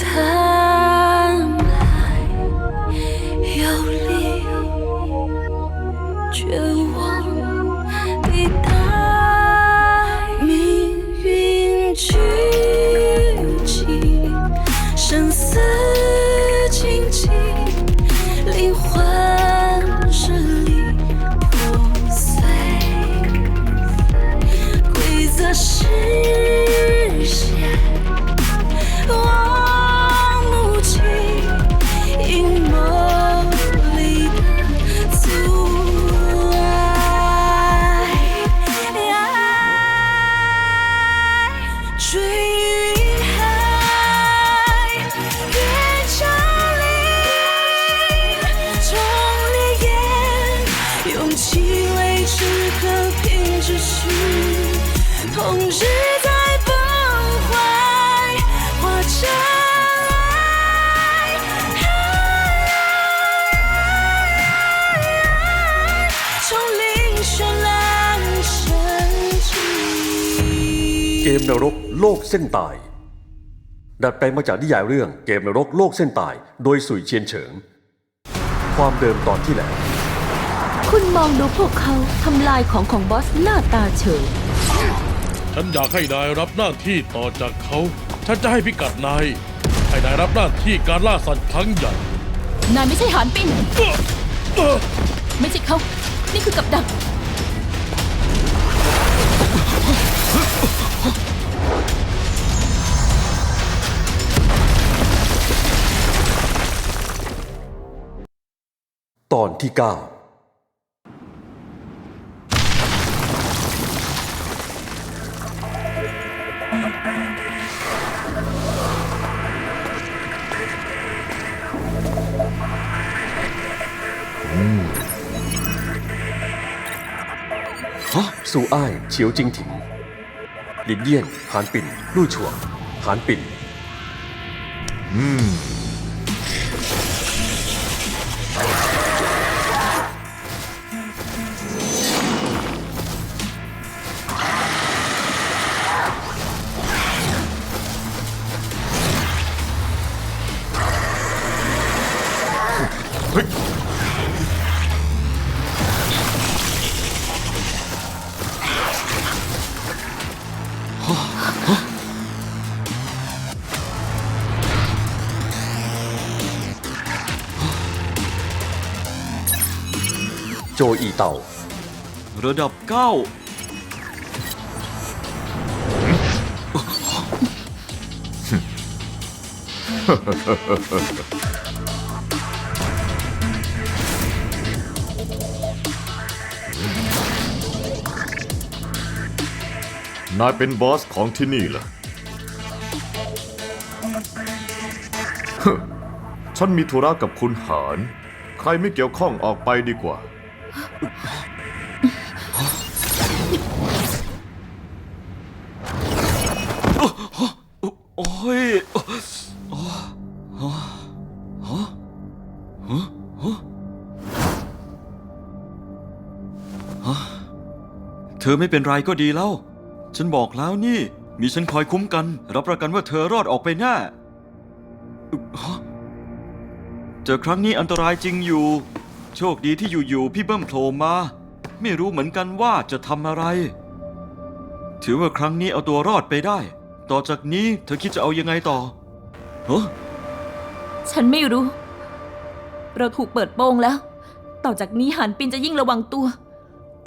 time. กมนรกโลกเส้นตาย ดัดแปลงมาจากนิยายเรื่องเกมนรกโลกเส้นตาย โดยสุยเชียนเฉิง ความเดิมตอนที่แล้ว คุณมองดูพวกเขาทำลายของของบอสหน้าตาเฉย ฉันอยากให้นายรับหน้าที่ต่อจากเขา ฉันจะให้พิกัดนาย ให้นายรับหน้าที่การล่าสัตว์ครั้งใหญ่ นายไม่ใช่หานปิ้น ไม่ใช่เขา นี่คือกับดัก ตอนที่ 9ฮะสู่อ้ายเฉียวจริงถิงหลินเยี่ยนหานปิ่นลู่ฉวหานปิ่น อืม โจอีเต่า ระดับเก้า นายเป็นบอสของที่นี่เหรอฉันมีธุระกับคุณหารใครไม่เกี่ยวข้องออกไปดีกว่า โอ้ยเธอไม่เป็นไรก็ดีแล้ว ฉันบอกแล้วนี่ มีฉันคอยคุ้มกัน รับประกันว่าเธอรอดออกไปแน่อึ๊บฮะเจอครั้งนี้อันตรายจริงอยู่ โชคดีที่อยู่ๆพี่เบิ้มโผล่มา ไม่รู้เหมือนกันว่าจะทำอะไร ถือว่าครั้งนี้เอาตัวรอดไปได้ ต่อจากนี้เธอคิดจะเอายังไงต่อฮะฉันไม่รู้ เราถูกเปิดโปงแล้ว ต่อจากนี้หานปินจะยิ่งระวังตัว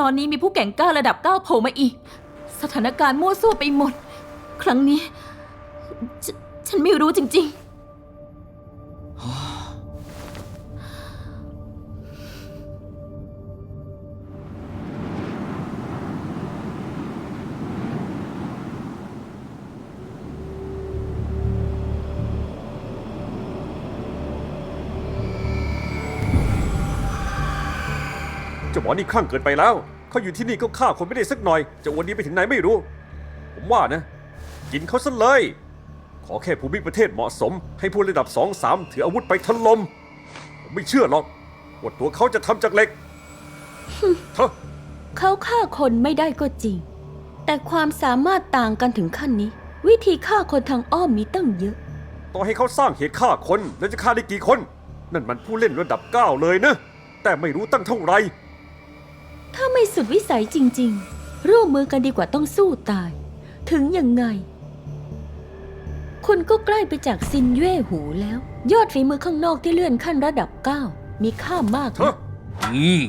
ตอนนี้มีผู้แก่งกล้าระดับเก้าโผล่มาอีก สถานการณ์มั่วซั่วไปหมด ครั้งนี้ฉฉันไม่รู้จริงๆเจ้าหมอนี่คลั่งเกินไปแล้ว เขาอยู่ที่นี่ก็ฆ่าคนไม่ได้สักหน่อย จะวันนี้ไปถึงไหนไม่รู้ ผมว่านะ กินเขาซะเลย ขอแค่ภูมิประเทศเหมาะสม ให้ผู้ระดับสองสามถืออาวุธไปถล่มผมไม่เชื่อหรอกว่าตัวเขาจะทำจากเหล็กเธอเขาฆ่าคนไม่ได้ก็จริง แต่ความสามารถต่างกันถึงขั้นนี้ วิธีฆ่าคนทางอ้อมมีตั้งเยอะ ต่อให้เขาสร้างเหตุฆ่าคนแล้วจะฆ่าได้กี่คน นั่นมันผู้เล่นระดับเก้าเลยนะ แต่ไม่รู้ตั้งเท่าไหร่ ถ้าไม่สุดวิสัยจริง ๆ ร่วมมือกันดีกว่าต้องสู้ตาย ถึงยังไง คุณก็ใกล้ไปจากซินเย่หูแล้ว ยอดฝีมือข้างนอกที่เลื่อนขั้นระดับ 9 มีค่ามากนะอืม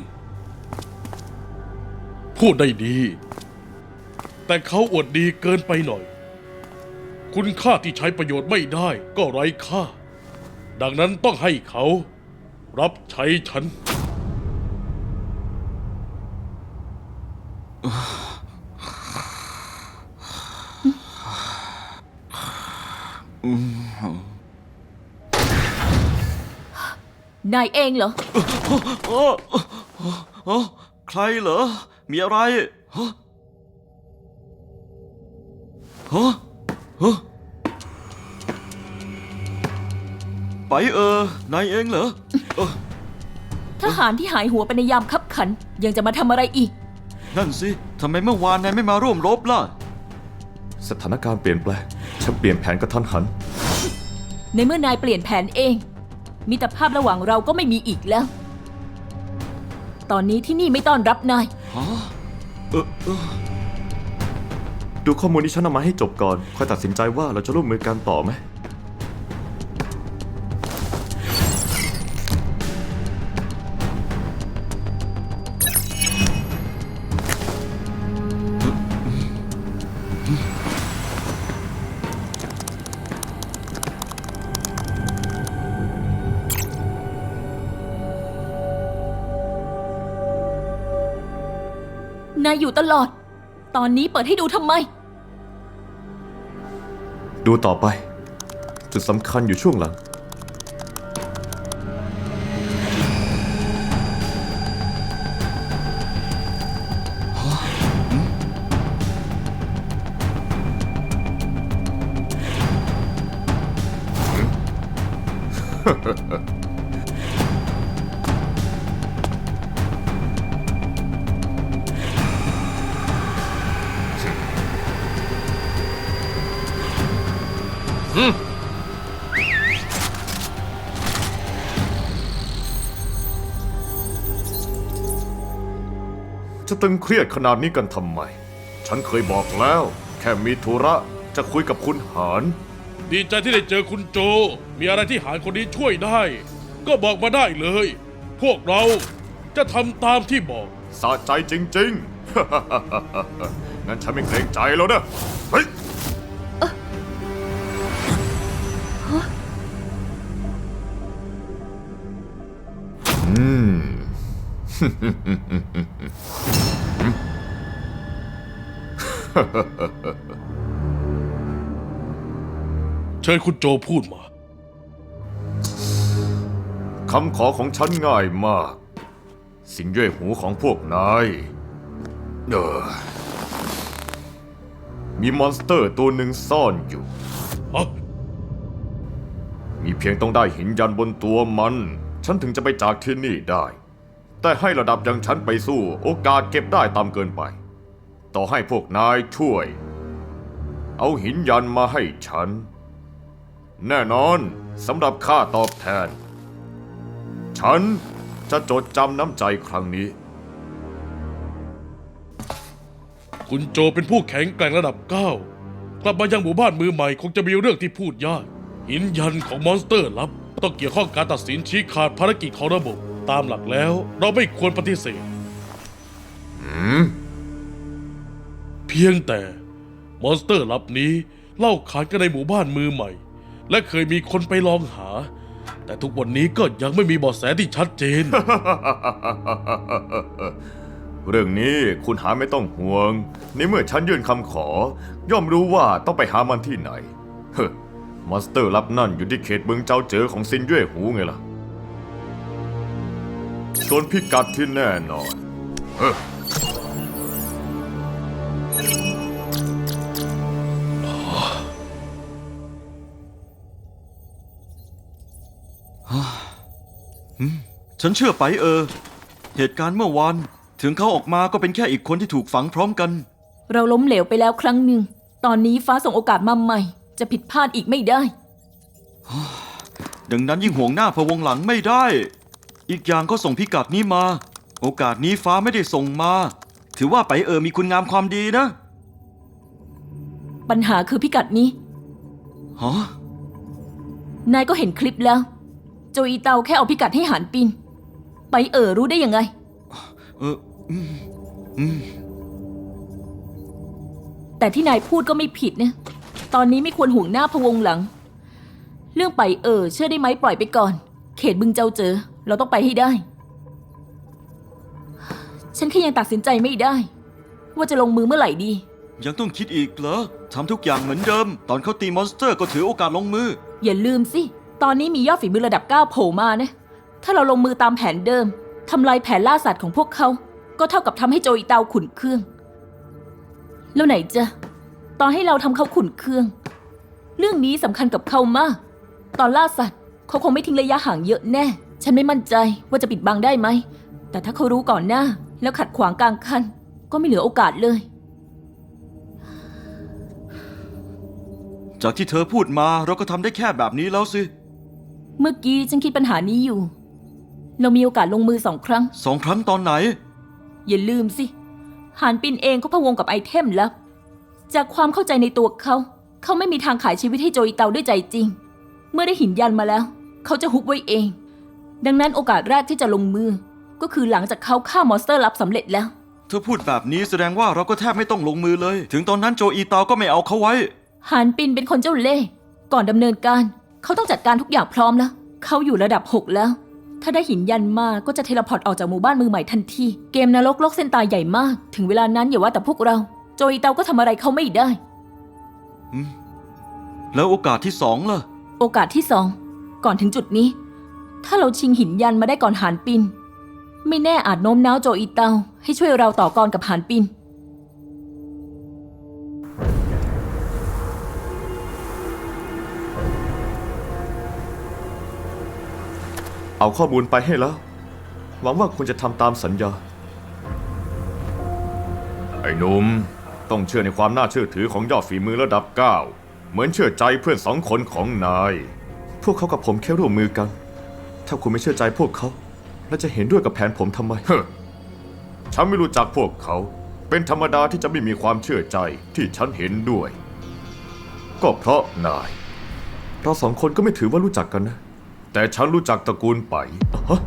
พูดได้ดี แต่เขาอวดดีเกินไปหน่อย คุณค่าที่ใช้ประโยชน์ไม่ได้ก็ไร้ค่า ดังนั้นต้องให้เขา รับใช้ฉัน นายเองเหรอ โอ้โอ้ใครเหรอ มีอะไรฮะฮะฮะไปเออนายเองเหรอเออทหารที่หายหัวไปในยามคับขัน ยังจะมาทำอะไรอีก นั่นสิ ทำไมเมื่อวานนายไม่มาร่วมรบล่ะ สถานการณ์เปลี่ยนแปลง ฉันเปลี่ยนแผนกระทันหัน ในเมื่อนายเปลี่ยนแผนเอง มิตรภาพระหว่างเราก็ไม่มีอีกแล้ว ตอนนี้ที่นี่ไม่ต้อนรับนาย ฮะเออเออดูข้อมูลที่ฉันเอามาให้จบก่อน ค่อยตัดสินใจว่าเราจะร่วมมือกันต่อไหม ตลอด ตอนนี้เปิดให้ดูทำไม ดูต่อไป จุดสำคัญอยู่ช่วงหลังจะ ตึงเครียดขนาดนี้กันทำไม ฉันเคยบอกแล้ว แค่มีธุระจะคุยกับคุณหารดีใจที่ได้เจอคุณโจ มีอะไรที่หารคนนี้ช่วยได้ ก็บอกมาได้เลย พวกเราจะทำตามที่บอก สะใจจริงๆ งั้นฉันไม่เกรงใจแล้วนะ เฮ้ย เชิญคุณโจพูดมา คำขอของฉันง่ายมาก สิ่งเย่หูของพวกนายเออมีมอนสเตอร์ตัวหนึ่งซ่อนอยู่ ฮะ มีเพียงต้องได้หินยันบนตัวมัน ฉันถึงจะไปจากที่นี่ได้ แต่ให้ระดับอย่างฉันไปสู้ โอกาสเก็บได้ต่ำเกินไป ต่อให้พวกนายช่วย เอาหินยันมาให้ฉัน แน่นอนสำหรับค่าตอบแทน ฉันจะจดจำน้ำใจครั้งนี้ คุณโจเป็นผู้แข็งแกร่งระดับ 9 กลับมายังหมู่บ้านมือใหม่ คงจะมีเรื่องที่พูดยากหินยันของมอนสเตอร์ลับ ต้องเกี่ยวข้องการตัดสินชี้ขาดภารกิจของระบบ ตามหลักแล้ว เราไม่ควรปฏิเสธ เพียงแต่มอนสเตอร์ลับนี้เล่าขานกันในหมู่บ้านมือใหม่ และเคยมีคนไปลองหา แต่ทุกวันนี้ก็ยังไม่มีเบาะแสที่ชัดเจน เรื่องนี้คุณหาไม่ต้องห่วง ในเมื่อฉันยื่นคำขอ ย่อมรู้ว่าต้องไปหามันที่ไหน เฮ้อมอนสเตอร์ลับนั่นอยู่ที่เขตเมืองเจ้าเจอของซินเย่หูไงล่ะ จนพิกัดที่แน่นอนเฮ้อฉันเชื่อไปเออ เหตุการณ์เมื่อวาน ถึงเขาออกมาก็เป็นแค่อีกคนที่ถูกฝังพร้อมกัน เราล้มเหลวไปแล้วครั้งหนึ่ง ตอนนี้ฟ้าส่งโอกาสมาใหม่ จะผิดพลาดอีกไม่ได้ ดังนั้นยิ่งห่วงหน้าพะวงหลังไม่ได้ อีกอย่างก็ส่งพิกัดนี้มา โอกาสนี้ฟ้าไม่ได้ส่งมา ถือว่าไปเออมีคุณงามความดีนะปัญหาคือพิกัดนี้ ฮะนายก็เห็นคลิปแล้ว โจอีเตาแค่เอาพิกัดให้หานปิน ไปเอ๋อรู้ได้ยังไง เอออืมอืมแต่ที่นายพูดก็ไม่ผิดนะ ตอนนี้ไม่ควรห่วงหน้าพะวงหลัง เรื่องไปเอ๋อเชื่อได้ไหมปล่อยไปก่อน เขตบึงเจ้าเจอ เราต้องไปให้ได้ ฉันแค่ยังตัดสินใจไม่ได้ ว่าจะลงมือเมื่อไหร่ดี ยังต้องคิดอีกเหรอทำทุกอย่างเหมือนเดิม ตอนเขาตีมอนสเตอร์ก็ถือโอกาสลงมือ อย่าลืมสิ ตอนนี้มียอดฝีมือระดับ9โผล่มานะ ถ้าเราลงมือตามแผนเดิมทำลายแผนล่าสัตว์ของพวกเขา ก็เท่ากับทำให้โจอีเตาขุนเคือง แล้วไหนจะตอนให้เราทำเขาขุนเคือง เรื่องนี้สำคัญกับเขามาก ตอนล่าสัตว์เขาคงไม่ทิ้งระยะห่างเยอะแน่ ฉันไม่มั่นใจว่าจะปิดบังได้ไหม แต่ถ้าเขารู้ก่อนหน้า แล้วขัดขวางกลางคัน ก็ไม่เหลือโอกาสเลย จากที่เธอพูดมาเราก็ทำได้แค่แบบนี้แล้วสิเมื่อกี้ฉันคิดปัญหานี้อยู่ เรามีโอกาสลงมือสองครั้ง สองครั้งตอนไหน อย่าลืมสิหานปินเองก็พะวงกับไอเทมลับ จากความเข้าใจในตัวเขา เขาไม่มีทางขายชีวิตให้โจอีเตาด้วยใจจริง เมื่อได้หินยันมาแล้ว เขาจะฮุบไว้เอง ดังนั้นโอกาสแรกที่จะลงมือ ก็คือหลังจากเขาฆ่ามอนสเตอร์ลับสำเร็จแล้ว เธอพูดแบบนี้แสดงว่าเราก็แทบไม่ต้องลงมือเลย ถึงตอนนั้นโจอีตาก็ไม่เอาเขาไว้ หานปินเป็นคนเจ้าเล่ห์ก่อนดำเนินการ เขาต้องจัดการทุกอย่างพร้อมแล้ว เขาอยู่ระดับ 6 แล้ว ถ้าได้หินยันมาก็จะเทเลพอร์ตออกจากหมู่บ้านมือใหม่ทันที เกมนรกโลกเส้นตายใหญ่มาก ถึงเวลานั้นอย่าว่าแต่พวกเรา โจอีเตาก็ทำอะไรเขาไม่ได้ แล้วโอกาสที่สองล่ะ โอกาสที่สองก่อนถึงจุดนี้ ถ้าเราชิงหินยันมาได้ก่อนหานปิน ไม่แน่อาจโน้มน้าวโจอีเตา ให้ช่วยเราต่อกรกับหานปิน เอาข้อมูลไปให้แล้ว หวังว่าคุณจะทำตามสัญญา ไอ้หนุ่มต้องเชื่อในความน่าเชื่อถือของยอดฝีมือระดับ 9 เหมือนเชื่อใจเพื่อนสองคนของนาย พวกเขากับผมแค่ร่วมมือกัน ถ้าคุณไม่เชื่อใจพวกเขา แล้วจะเห็นด้วยกับแผนผมทำไม เฮ้อฉันไม่รู้จักพวกเขา เป็นธรรมดาที่จะไม่มีความเชื่อใจที่ฉันเห็นด้วย ก็เพราะนาย เราสองคนก็ไม่ถือว่ารู้จักกันนะ แต่ฉันรู้จักตระกูลไปฮะ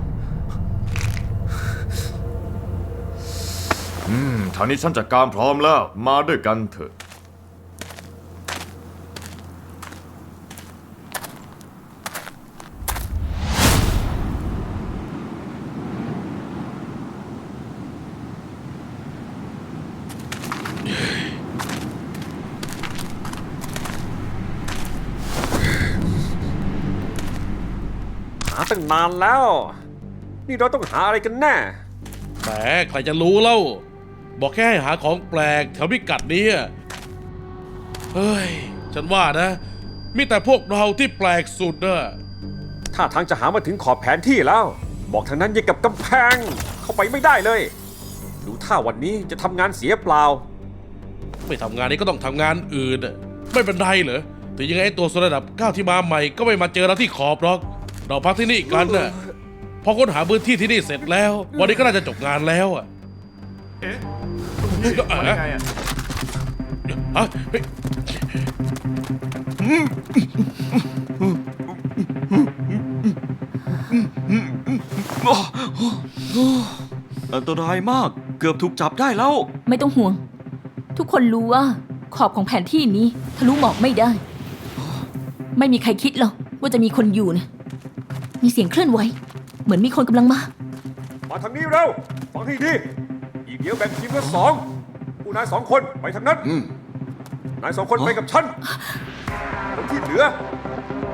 อืมทางนี้ฉันจัดการพร้อมแล้ว มาด้วยกันเถอะ นานแล้ว นี่เราต้องหาอะไรกันแน่แหมใครจะรู้เล่า บอกแค่ให้หาของแปลกแถวพิกัดนี้อะเฮ้ย ฉันว่านะ มีแต่พวกเราที่แปลกสุดอะถ้าทางจะหามาถึงขอบแผนที่แล้ว บอกทางนั้นยังกับกำแพง เข้าไปไม่ได้เลย ดูถ้าวันนี้จะทำงานเสียเปล่า ไม่ทำงานนี้ก็ต้องทำงานอื่นอะไม่เป็นไรเหรอถึงยังไงไอ้ตัวสระดับเก้าที่มาใหม่ก็ไม่มาเจอเราที่ขอบหรอก เราพักที่นี่กันน่ะพอค้นหาพื้นที่ที่นี่เสร็จแล้ว วันนี้ก็น่าจะจบงานแล้วอะเอ๊ะเอ๊ะยังไงอะฮะเฮ้ยอันตรายมากเกือบถูกจับได้แล้ว ไม่ต้องห่วง ทุกคนรู้ว่า ขอบของแผนที่นี้ ทะลุหมอกไม่ได้ ไม่มีใครคิดหรอกว่าจะมีคนอยู่นะ มีเสียงเคลื่อนไหว เหมือนมีคนกำลังมา มาทางนี้เร็วฟังให้ดีอีกเดี๋ยวแบ่งทีมละสองผู้นายสองคนไปทางนั้นนายสองคนไปกับฉันคนที่เหลือ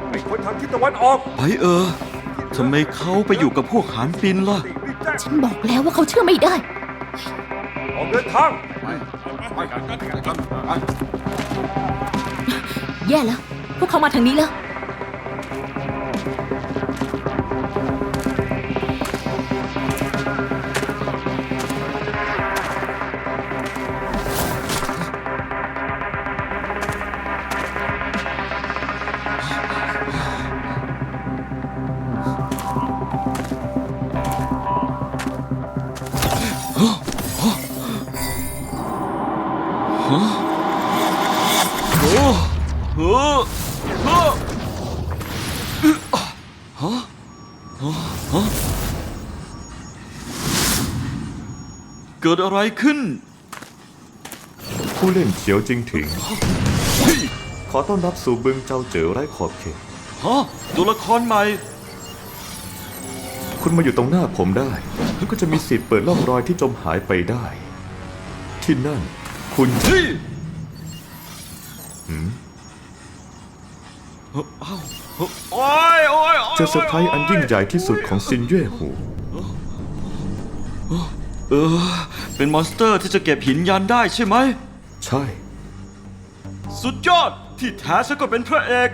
ไปคนทางทิศตะวันออกไปเออทำไมเขาไปอยู่กับพวกหานปินล่ะรีบแจ้งฉันบอกแล้วว่าเขาเชื่อไม่ได้ ออกเดินทาง แย่แล้ว พวกเขามาทางนี้แล้ว กิดอะไรขึ้น ผู้เล่นเขียวจริงถึง ขอต้อนรับสู่บึงเจ้าเจ๋อไร้ขอบเขต ฮะตัวละครใหม่ คุณมาอยู่ตรงหน้าผมได้ก็จะมีสิทธิ์เปิดล่องรอยที่จมหายไปได้ ที่นั่น คุณเฮ้ยเอ้าเอ้าโอ้ยโอ้ยโอ้ยจะเซอร์ไพรส์อันยิ่งใหญ่ที่สุดของซินเย่หู เออ เป็นมอนสเตอร์ที่จะเก็บหินยันได้ใช่ไหม ใช่ สุดยอดที่แท้ฉันก็เป็นพระเอก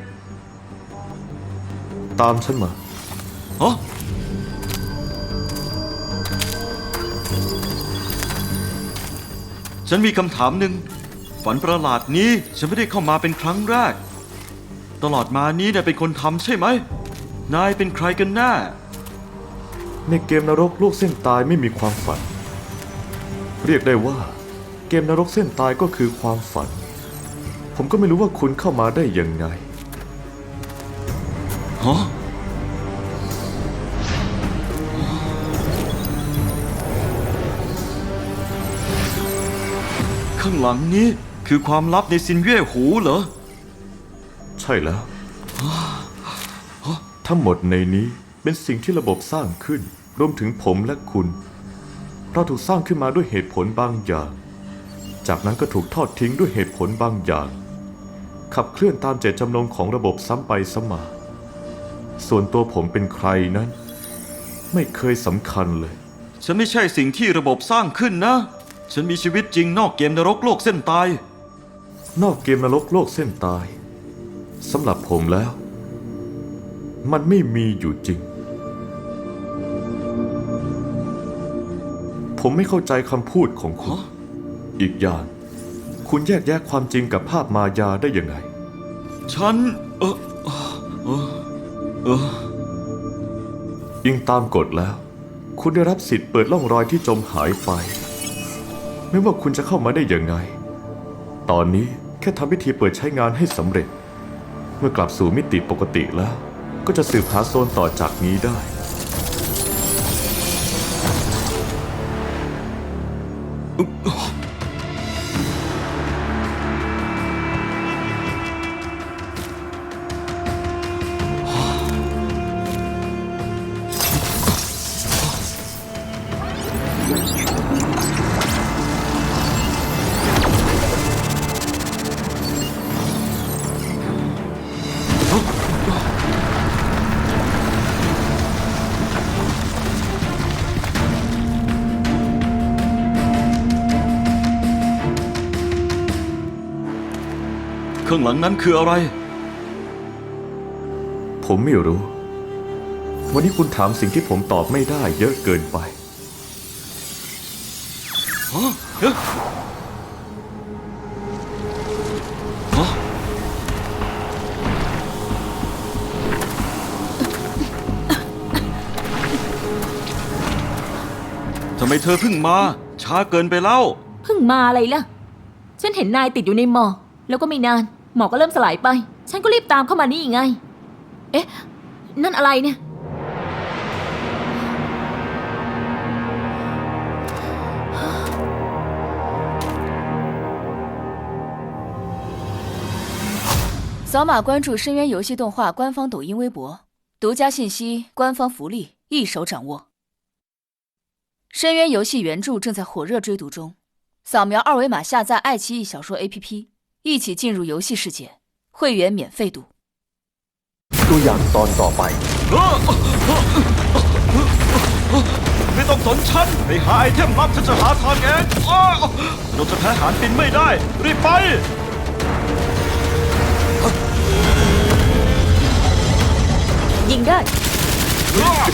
ตามฉันมาฮะฉันมีคำถามหนึ่งฝันประหลาดนี้ฉันไม่ได้เข้ามาเป็นครั้งแรก ตลอดมานี้นายเป็นคนทำใช่ไหม นายเป็นใครกันแน่ ในเกมนรกโลกเส้นตายไม่มีความฝัน เรียกได้ว่า เกมนรกเส้นตายก็คือความฝัน ผมก็ไม่รู้ว่าคุณเข้ามาได้ยังไง ฮะ ข้างหลังนี้คือความลับในซินเย่หูเหรอ ใช่แล้ว ทั้งหมดในนี้เป็นสิ่งที่ระบบสร้างขึ้น รวมถึงผมและคุณเราถูกสร้างขึ้นมาด้วยเหตุผลบางอย่าง จากนั้นก็ถูกทอดทิ้งด้วยเหตุผลบางอย่าง ขับเคลื่อนตามเจตจำนงของระบบซ้ำไปซ้ำมา ส่วนตัวผมเป็นใครนั้น ไม่เคยสำคัญเลย ฉันไม่ใช่สิ่งที่ระบบสร้างขึ้นนะ ฉันมีชีวิตจริงนอกเกมนรกโลกเส้นตาย นอกเกมนรกโลกเส้นตายสำหรับผมแล้ว มันไม่มีอยู่จริง ผมไม่เข้าใจคำพูดของคุณฮะอีกอย่าง คุณแยกแยะความจริงกับภาพมายาได้ยังไง ฉัน เออเออเอออิงตามกฎแล้ว คุณได้รับสิทธิ์เปิดล่องรอยที่จมหายไป ไม่ว่าคุณจะเข้ามาได้ยังไง ตอนนี้แค่ทำพิธีเปิดใช้งานให้สำเร็จ เมื่อกลับสู่มิติปกติแล้ว ก็จะสืบหาโซนต่อจากนี้ได้ ลังนั้นคืออะไร ผมไม่รู้ วันนี้คุณถามสิ่งที่ผมตอบไม่ได้เยอะเกินไป ฮะเอ๊ะฮะทำไมเธอเพิ่งมา ช้าเกินไปแล้วเพิ่งมาอะไรล่ะ ฉันเห็นนายติดอยู่ในหมอกแล้วก็ไม่นาน หมอกก็เริ่มสลายไป ฉันก็รีบตามเข้ามานี่ไง เอ๊ะ นั่นอะไรเนี่ย 扫码关注深渊游戏动画官方抖音、微博，独家信息、官方福利一手掌握。深渊游戏原着正在火热追读中，扫描二维码下载爱奇艺小说 APP， 一起进入游戏世界，会员免费读。 ตัวอย่างตอนต่อไป ไม่ต้องสนฉันไปหาไอเทมลับฉันจะหาทางเองอ้าวเราจะแพ้หารบินไม่ได้ รีบไป ยิงได้ อ้าว